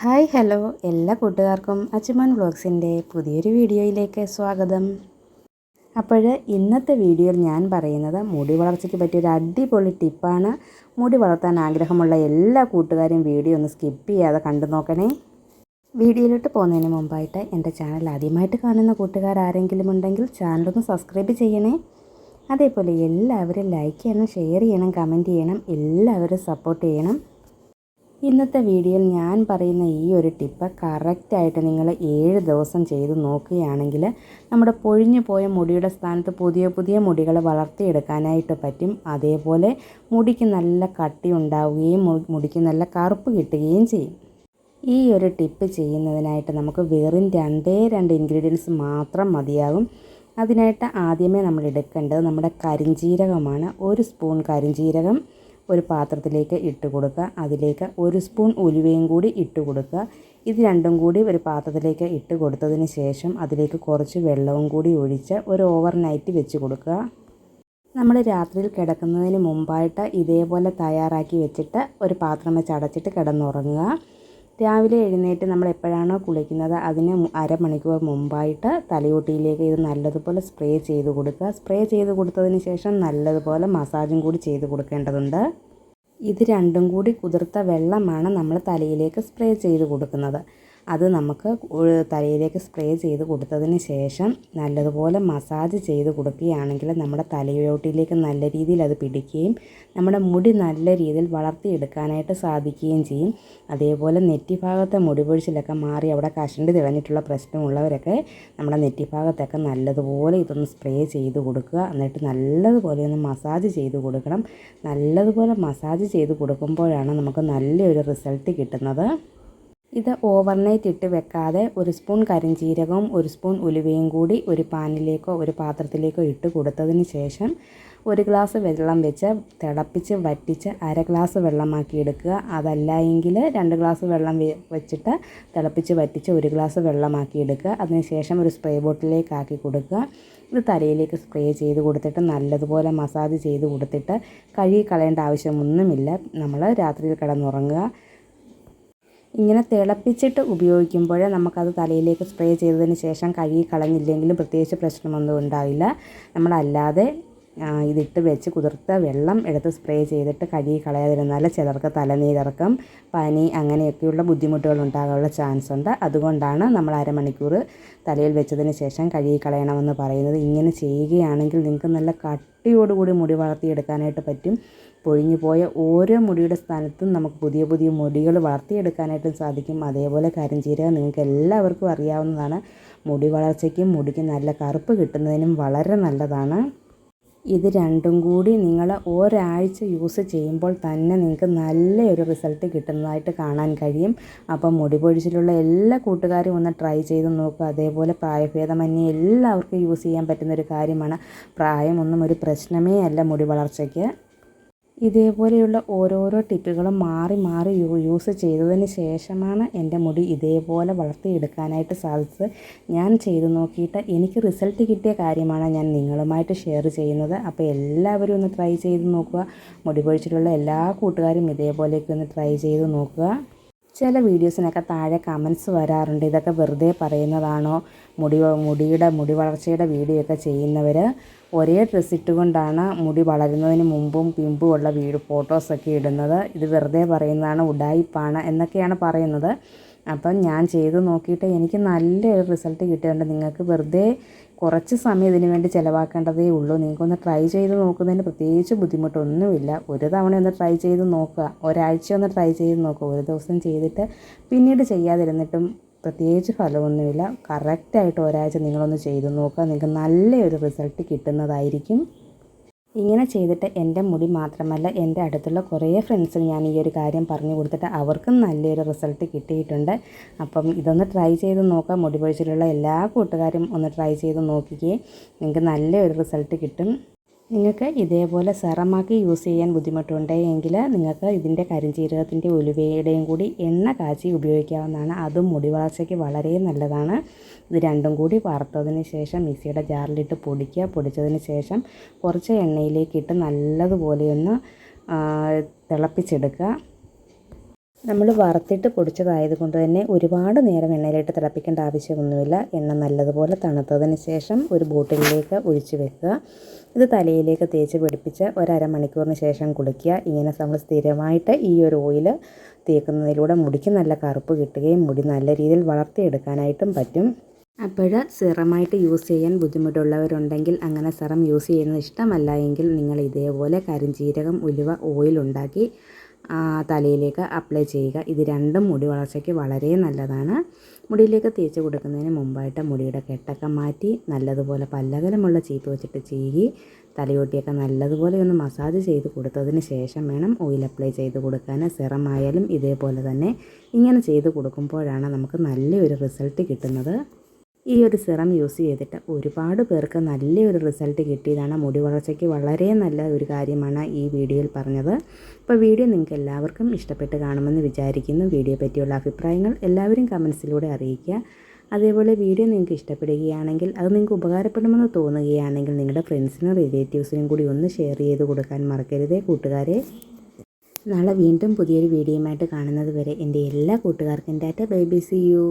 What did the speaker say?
Hi hello. എല്ലാ കൂട്ടുകാർക്കും അച്ചുമാൻ വ്ളോഗ്സിന്റെ പുതിയൊരു വീഡിയോയിലേക്ക് സ്വാഗതം. അപ്പോൾ ഇന്നത്തെ വീഡിയോയിൽ ഞാൻ പറയുന്നത് മുടി വളർച്ചയ്ക്ക് പറ്റിയൊരു അടിപൊളി ടിപ്പാണ്. മുടി വളർത്താൻ ആഗ്രഹമുള്ള എല്ലാ കൂട്ടുകാരും വീഡിയോ ഒന്ന് സ്കിപ്പ് ചെയ്യാതെ കണ്ടു നോക്കണേ. വീഡിയോയിലോട്ട് പോകുന്നതിന് മുമ്പായിട്ട് എന്റെ ചാനൽ ആദ്യമായിട്ട് കാണുന്ന കൂട്ടുകാർ ആരെങ്കിലും ഉണ്ടെങ്കിൽ ചാനലൊന്ന് സബ്സ്ക്രൈബ് ചെയ്യണേ. അതേപോലെ എല്ലാവരും ലൈക്ക് ചെയ്യണം ഷെയർ ചെയ്യണം കമന്റ് ചെയ്യണം എല്ലാവരും സപ്പോർട്ട് ചെയ്യണം. ഇന്നത്തെ വീഡിയോയിൽ ഞാൻ പറയുന്ന ഈ ഒരു ടിപ്പ് കറക്റ്റായിട്ട് നിങ്ങൾ ഏഴ് ദിവസം ചെയ്ത് നോക്കുകയാണെങ്കിൽ നമ്മുടെ പൊഴിഞ്ഞു പോയ മുടിയുടെ സ്ഥാനത്ത് പുതിയ പുതിയ മുടികൾ വളർത്തിയെടുക്കാനായിട്ട് പറ്റും. അതേപോലെ മുടിക്ക് നല്ല കട്ടി ഉണ്ടാവുകയും മുടിക്ക് നല്ല കറുപ്പ് കിട്ടുകയും ചെയ്യും. ഈ ഒരു ടിപ്പ് ചെയ്യുന്നതിനായിട്ട് നമുക്ക് വെറും രണ്ടേ രണ്ട് ഇൻഗ്രീഡിയൻസ് മാത്രം മതിയാകും. അതിനായിട്ട് ആദ്യമേ നമ്മൾ എടുക്കേണ്ടത് നമ്മുടെ കരിഞ്ജീരകമാണ് ഒരു സ്പൂൺ കരിഞ്ജീരകം ഒരു പാത്രത്തിലേക്ക് ഇട്ട് കൊടുക്കുക. അതിലേക്ക് ഒരു സ്പൂൺ ഉലുവയും കൂടി ഇട്ട് കൊടുക്കുക. ഇത് രണ്ടും കൂടി ഒരു പാത്രത്തിലേക്ക് ഇട്ട് കൊടുത്തതിന് ശേഷം അതിലേക്ക് കുറച്ച് വെള്ളവും കൂടി ഒഴിച്ച് ഒരു ഓവർ നൈറ്റ് വെച്ച് കൊടുക്കുക. നമ്മൾ രാത്രിയിൽ കിടക്കുന്നതിന് മുമ്പായിട്ട് ഇതേപോലെ തയ്യാറാക്കി വെച്ചിട്ട് ഒരു പാത്രം വെച്ച് അടച്ചിട്ട് കിടന്നുറങ്ങുക. രാവിലെ എഴുന്നേറ്റ് നമ്മൾ എപ്പോഴാണോ കുളിക്കുന്നത് അതിന് അരമണിക്കൂർ മുമ്പായിട്ട് തലയോട്ടിയിലേക്ക് ഇത് നല്ലതുപോലെ സ്പ്രേ ചെയ്ത് കൊടുക്കുക. സ്പ്രേ ചെയ്ത് കൊടുത്തതിന് ശേഷം നല്ലതുപോലെ മസാജും കൂടി ചെയ്ത് കൊടുക്കേണ്ടതുണ്ട്. ഇത് രണ്ടും കൂടി കുതിർത്ത വെള്ളമാണ് നമ്മൾ തലയിലേക്ക് സ്പ്രേ ചെയ്ത് കൊടുക്കുന്നത്. അത് നമുക്ക് തലയിലേക്ക് സ്പ്രേ ചെയ്ത് കൊടുത്തതിന് ശേഷം നല്ലതുപോലെ മസാജ് ചെയ്ത് കൊടുക്കുകയാണെങ്കിൽ നമ്മുടെ തലയോട്ടിലേക്ക് നല്ല രീതിയിൽ അത് പിടിക്കുകയും നമ്മുടെ മുടി നല്ല രീതിയിൽ വളർത്തിയെടുക്കാനായിട്ട് സാധിക്കുകയും ചെയ്യും. അതേപോലെ നെറ്റിഭാഗത്തെ മുടി പൊഴിച്ചിലൊക്കെ മാറി അവിടെ കഷണ്ടി തിളഞ്ഞിട്ടുള്ള പ്രശ്നമുള്ളവരൊക്കെ നമ്മുടെ നെറ്റിഭാഗത്തൊക്കെ നല്ലതുപോലെ ഇതൊന്ന് സ്പ്രേ ചെയ്ത് കൊടുക്കുക. എന്നിട്ട് നല്ലതുപോലെ ഒന്ന് മസാജ് ചെയ്ത് കൊടുക്കണം. നല്ലതുപോലെ മസാജ് ചെയ്ത് കൊടുക്കുമ്പോഴാണ് നമുക്ക് നല്ലൊരു റിസൾട്ട് കിട്ടുന്നത്. ഇത് ഓവർനൈറ്റ് ഇട്ട് വെക്കാതെ ഒരു സ്പൂൺ കരിഞ്ചീരകവും ഒരു സ്പൂൺ ഉലുവയും കൂടി ഒരു പാനിലേക്കോ ഒരു പാത്രത്തിലേക്കോ ഇട്ട് കൊടുത്തതിന് ശേഷം ഒരു ഗ്ലാസ് വെള്ളം വെച്ച് തിളപ്പിച്ച് വറ്റിച്ച് അര ഗ്ലാസ് വെള്ളമാക്കി എടുക്കുക. അതല്ല എങ്കിൽ രണ്ട് ഗ്ലാസ് വെള്ളം വെച്ചിട്ട് തിളപ്പിച്ച് വറ്റിച്ച് ഒരു ഗ്ലാസ് വെള്ളമാക്കി എടുക്കുക. അതിനുശേഷം ഒരു സ്പ്രേ ബോട്ടിലേക്ക് ആക്കി കൊടുക്കുക. ഇത് തലയിലേക്ക് സ്പ്രേ ചെയ്ത് കൊടുത്തിട്ട് നല്ലതുപോലെ മസാജ് ചെയ്ത് കൊടുത്തിട്ട് കഴുകി കളയേണ്ട ആവശ്യമൊന്നുമില്ല. നമ്മൾ രാത്രിയിൽ കിടന്നുറങ്ങുക. ഇങ്ങനെ തിളപ്പിച്ചിട്ട് ഉപയോഗിക്കുമ്പോൾ നമുക്കത് തലയിലേക്ക് സ്പ്രേ ചെയ്തതിന് ശേഷം കഴുകി കളഞ്ഞില്ലെങ്കിലും പ്രത്യേകിച്ച് പ്രശ്നമൊന്നും ഉണ്ടാവില്ല. നമ്മളല്ലാതെ ഇതിട്ട് വെച്ച് കുതിർത്ത വെള്ളം എടുത്ത് സ്പ്രേ ചെയ്തിട്ട് കഴുകി കളയാതിരുന്നാൽ ചിലർക്ക് തലനീരിറക്കം പനി അങ്ങനെയൊക്കെയുള്ള ബുദ്ധിമുട്ടുകൾ ഉണ്ടാകാനുള്ള ചാൻസ് ഉണ്ട്. അതുകൊണ്ടാണ് നമ്മൾ അരമണിക്കൂർ തലയിൽ വെച്ചതിന് ശേഷം കഴുകി കളയണമെന്ന് പറയുന്നത്. ഇങ്ങനെ ചെയ്യുകയാണെങ്കിൽ നിങ്ങൾക്ക് നല്ല കട്ടിയോടുകൂടി മുടി വളർത്തിയെടുക്കാനായിട്ട് പറ്റും. പൊഴിഞ്ഞു പോയ ഓരോ മുടിയുടെ സ്ഥാനത്തും നമുക്ക് പുതിയ പുതിയ മുടികൾ വളർത്തിയെടുക്കാനായിട്ടും സാധിക്കും. അതേപോലെ കരിഞ്ചീരകം നിങ്ങൾക്ക് എല്ലാവർക്കും അറിയാവുന്നതാണ്. മുടി വളർച്ചയ്ക്കും മുടിക്ക് നല്ല കറുപ്പ് കിട്ടുന്നതിനും വളരെ നല്ലതാണ്. ഇത് രണ്ടും കൂടി നിങ്ങൾ ഒരാഴ്ച യൂസ് ചെയ്യുമ്പോൾ തന്നെ നിങ്ങൾക്ക് നല്ലൊരു റിസൾട്ട് കിട്ടുന്നതായിട്ട് കാണാൻ കഴിയും. അപ്പം മുടി പൊഴിച്ചിലുള്ള എല്ലാ കൂട്ടുകാരും ഒന്ന് ട്രൈ ചെയ്ത് നോക്കുക. അതേപോലെ പ്രായഭേദമന്യേ എല്ലാവർക്കും യൂസ് ചെയ്യാൻ പറ്റുന്ന ഒരു കാര്യമാണ്. പ്രായമൊന്നും ഒരു പ്രശ്നമേ അല്ല മുടി വളർച്ചയ്ക്ക്. ഇതേപോലെയുള്ള ഓരോരോ ടിപ്പുകളും മാറി മാറി യൂസ് ചെയ്തതിന് ശേഷമാണ് എന്റെ മുടി ഇതേപോലെ വളർത്തിയെടുക്കാനായിട്ട് സാധിച്ചത്. ഞാൻ ചെയ്ത് നോക്കിയിട്ട് എനിക്ക് റിസൾട്ട് കിട്ടിയ കാര്യമാണ് ഞാൻ നിങ്ങളുമായിട്ട് ഷെയർ ചെയ്യുന്നത്. അപ്പോൾ എല്ലാവരും ഒന്ന് ട്രൈ ചെയ്ത് നോക്കുക. മുടി പൊഴിച്ചിട്ടുള്ള എല്ലാ കൂട്ടുകാരും ഇതേപോലെയൊക്കെ ഒന്ന് ട്രൈ ചെയ്ത് നോക്കുക. ചില വീഡിയോസിനൊക്കെ താഴെ കമൻസ് വരാറുണ്ട്. ഇതൊക്കെ വെറുതെ പറയുന്നതാണോ? മുടി മുടിയുടെ മുടി വളർച്ചയുടെ വീഡിയോ ഒക്കെ ചെയ്യുന്നവർ ഒരേ ഡ്രസ്സ് ഇട്ടുകൊണ്ടാണ് മുടി വളരുന്നതിന് മുമ്പും പിമ്പും ഉള്ള വീട് ഫോട്ടോസൊക്കെ ഇടുന്നത്. ഇത് വെറുതെ പറയുന്നതാണ് ഉഡായിപ്പാണ് എന്നൊക്കെയാണ് പറയുന്നത്. അപ്പം ഞാൻ ചെയ്ത് നോക്കിയിട്ട് എനിക്ക് നല്ലൊരു റിസൾട്ട് കിട്ടിയിട്ടുണ്ട്. നിങ്ങൾക്ക് വെറുതെ കുറച്ച് സമയം ഇതിന് വേണ്ടി ചിലവാക്കേണ്ടതേ ഉള്ളൂ. നിങ്ങൾക്കൊന്ന് ട്രൈ ചെയ്ത് നോക്കുന്നതിന് പ്രത്യേകിച്ച് ബുദ്ധിമുട്ടൊന്നുമില്ല. ഒരു തവണ ഒന്ന് ട്രൈ ചെയ്ത് നോക്കുക. ഒരാഴ്ച ഒന്ന് ട്രൈ ചെയ്ത് നോക്കുക. ഒരു ദിവസം ചെയ്തിട്ട് പിന്നീട് ചെയ്യാതിരുന്നിട്ടും പ്രത്യേകിച്ച് ഫലമൊന്നുമില്ല. കറക്റ്റായിട്ട് ഒരാഴ്ച നിങ്ങളൊന്ന് ചെയ്ത് നോക്കുക. നിങ്ങൾക്ക് നല്ലൊരു റിസൾട്ട് കിട്ടുന്നതായിരിക്കും. ഇങ്ങനെ ചെയ്തിട്ട് എന്റെ മുടി മാത്രമല്ല എന്റെ അടുത്തുള്ള കുറേ ഫ്രണ്ട്സിന് ഞാൻ ഈ ഒരു കാര്യം പറഞ്ഞു കൊടുത്തിട്ട് അവർക്കും നല്ലൊരു റിസൾട്ട് കിട്ടിയിട്ടുണ്ട്. അപ്പം ഇതൊന്ന് ട്രൈ ചെയ്ത് നോക്കാം. മുടി പൊഴിച്ചിലുള്ള എല്ലാ കൂട്ടുകാരും ഒന്ന് ട്രൈ ചെയ്ത് നോക്കിക്കേ. നിങ്ങൾക്ക് നല്ലൊരു റിസൾട്ട് കിട്ടും. നിങ്ങൾക്ക് ഇതേപോലെ സെറമാക്കി യൂസ് ചെയ്യാൻ ബുദ്ധിമുട്ടുണ്ടെങ്കിൽ നിങ്ങൾക്ക് ഇതിന്റെ കരിഞ്ചീരകത്തിന്റെ ഉലുവയുടെയും കൂടി എണ്ണ കാച്ചി ഉപയോഗിക്കാവുന്നതാണ്. അതും മുടി വളർച്ചയ്ക്ക് വളരെ നല്ലതാണ്. ഇത് രണ്ടും കൂടി വറുത്തതിന് ശേഷം മിക്സിയുടെ ജാറിലിട്ട് പൊടിക്കുക. പൊടിച്ചതിന് ശേഷം കുറച്ച് എണ്ണയിലേക്കിട്ട് നല്ലതുപോലെ ഒന്ന് തിളപ്പിച്ചെടുക്കുക. നമ്മൾ വറുത്തിട്ട് പൊടിച്ചതായത് കൊണ്ട് തന്നെ ഒരുപാട് നേരം എണ്ണയിലിട്ട് തിളപ്പിക്കേണ്ട ആവശ്യമൊന്നുമില്ല. എണ്ണ നല്ലതുപോലെ തണുത്തതിന് ശേഷം ഒരു ബോട്ടിലിലേക്ക് ഒഴിച്ചു വെക്കുക. ഇത് തലയിലേക്ക് തേച്ച് പിടിപ്പിച്ച് ഒരമണിക്കൂറിന് ശേഷം കുളിക്കുക. ഇങ്ങനെ നമ്മൾ സ്ഥിരമായിട്ട് ഈ ഒരു ഓയിൽ തേക്കുന്നതിലൂടെ മുടിക്ക് നല്ല കറുപ്പ് കിട്ടുകയും മുടി നല്ല രീതിയിൽ വളർത്തിയെടുക്കാനായിട്ടും പറ്റും. അപ്പോൾ സിറമായിട്ട് യൂസ് ചെയ്യാൻ ബുദ്ധിമുട്ടുള്ളവരുണ്ടെങ്കിൽ അങ്ങനെ സിറം യൂസ് ചെയ്യുന്നത് ഇഷ്ടമല്ല എങ്കിൽ നിങ്ങൾ ഇതേപോലെ കരിഞ്ചീരകം ഉലുവ ഓയിൽ ഉണ്ടാക്കി തലയിലേക്ക് അപ്ലൈ ചെയ്യുക. ഇത് രണ്ടും മുടി വളർച്ചയ്ക്ക് വളരെ നല്ലതാണ്. മുടിയിലേക്ക് തേച്ച് കൊടുക്കുന്നതിന് മുമ്പായിട്ട് മുടിയുടെ കെട്ടൊക്കെ മാറ്റി നല്ലതുപോലെ പല്ലകലമുള്ള ചീപ്പ് വെച്ചിട്ട് ചീകി തലയോട്ടിയൊക്കെ നല്ലതുപോലെ ഒന്ന് മസാജ് ചെയ്ത് കൊടുത്തതിന് ശേഷം വേണം ഓയിൽ അപ്ലൈ ചെയ്ത് കൊടുക്കാൻ. സിറമായാലും ഇതേപോലെ തന്നെ ഇങ്ങനെ ചെയ്ത് കൊടുക്കുമ്പോഴാണ് നമുക്ക് നല്ലൊരു റിസൾട്ട് കിട്ടുന്നത്. ഈ ഒരു സിറം യൂസ് ചെയ്തിട്ട് ഒരുപാട് പേർക്ക് നല്ലൊരു റിസൾട്ട് കിട്ടിയതാണ്. മുടി വളർച്ചയ്ക്ക് വളരെ നല്ല ഒരു കാര്യമാണ് ഈ വീഡിയോയിൽ പറഞ്ഞത്. അപ്പോൾ വീഡിയോ നിങ്ങൾക്ക് എല്ലാവർക്കും ഇഷ്ടപ്പെട്ട് കാണുമെന്ന് വിചാരിക്കുന്നു. വീഡിയോ പറ്റിയുള്ള അഭിപ്രായങ്ങൾ എല്ലാവരും കമൻസിലൂടെ അറിയിക്കുക. അതേപോലെ വീഡിയോ നിങ്ങൾക്ക് ഇഷ്ടപ്പെടുകയാണെങ്കിൽ അത് നിങ്ങൾക്ക് ഉപകാരപ്പെടുമെന്ന് തോന്നുകയാണെങ്കിൽ നിങ്ങളുടെ ഫ്രണ്ട്സിനും റിലേറ്റീവ്സിനും കൂടി ഒന്ന് ഷെയർ ചെയ്ത് കൊടുക്കാൻ മറക്കരുതേ കൂട്ടുകാരെ. നാളെ വീണ്ടും പുതിയൊരു വീഡിയോയുമായിട്ട് കാണുന്നത് വരെ എന്റെ എല്ലാ കൂട്ടുകാർക്കും tata. Bye bye see you.